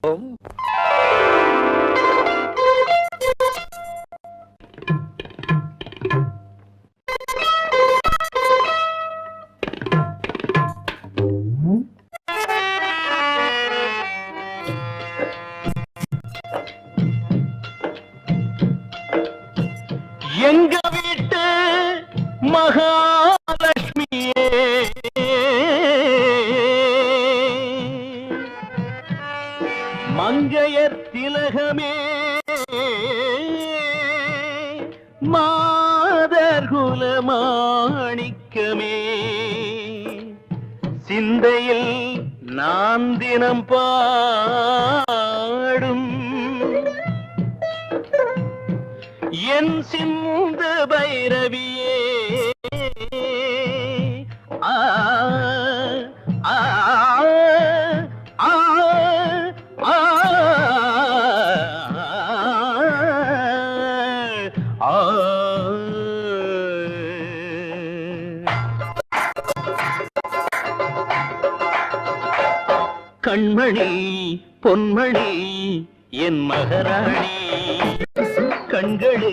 எங்க வீட்டு மகா மங்கையர் திலகமே மாதர் குலமாணிக்கமே. சிந்தையில் நான் தினம் பாடும் என் சிந்த பைரவியே. கண்மணி பொன்மணி என் மகராணி. கண்களே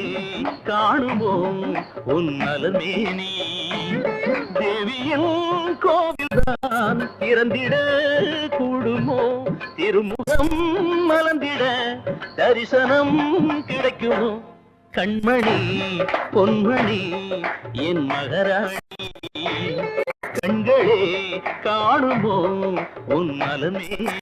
காணுவோம் உன் நலமேனி தேவியின் கோவில்தான் திறந்திட கூடுமோ? திருமுகம் மலர்ந்திட தரிசனம் கிடைக்குமோ? கண்மணி பொன்மணி என் மகராணி. கண்களே காணுமோ? உன் நலமேனி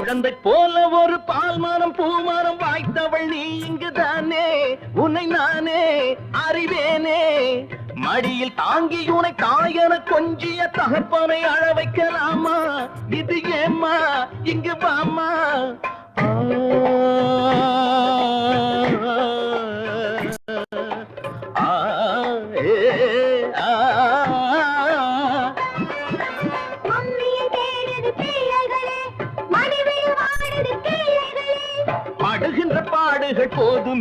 குழந்தை போல ஒரு பால்மரம் பூமரம் வாய்த்தவள் நீ இங்குதானே? உன்னை நானே அறிவேனே. மடியில் தாங்கி உனை தாயன கொஞ்சிய தகப்பனை அழ வைக்கலாமா? இது ஏம்மா? இங்கு வாமா ஆ,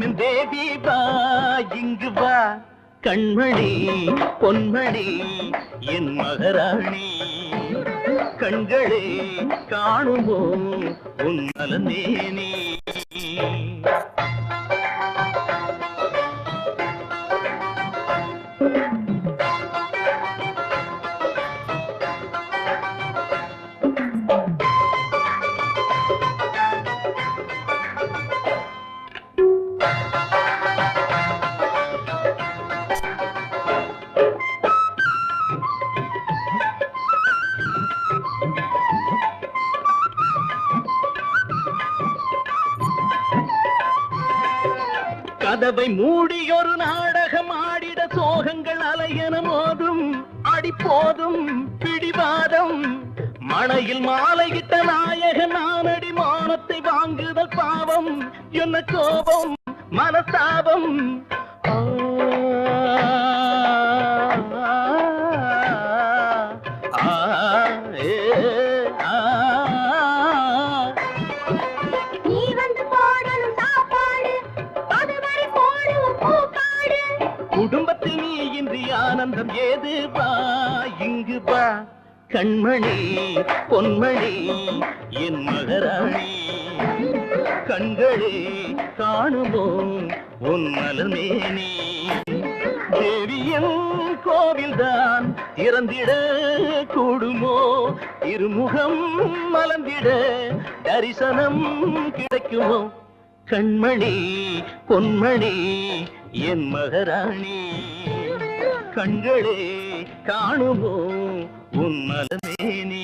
என் தேவி வா இங்கு வா. கண்மணி பொன்மணி என் மகராணி. கண்களே காணுமோ உன் நலமேனி கதவை மூடி ஒரு நாடகம் ஆடிட சோகங்கள் அலையன மோதும். அடிப்போதும் பிடிவாதம். மனையில் மாலையிட்ட நாயக நானடி மானத்தை வாங்குதல் பாவம். என்ன கோபம் மனஸ்தாபம். ஆனந்தம் ஏது பா இங்கு பா கண்மணி பொன்மணி என் மகராணி கண்களே காணுவோம் உன் நலமேனி தேவியின் கோவில்தான் இறந்திட கூடுமோ? இருமுகம் மலர்ந்திட தரிசனம் கிடைக்குமோ? கண்மணி பொன்மணி என் மகராணி. கண்களே காணுவோம் உன் மனமே நீ?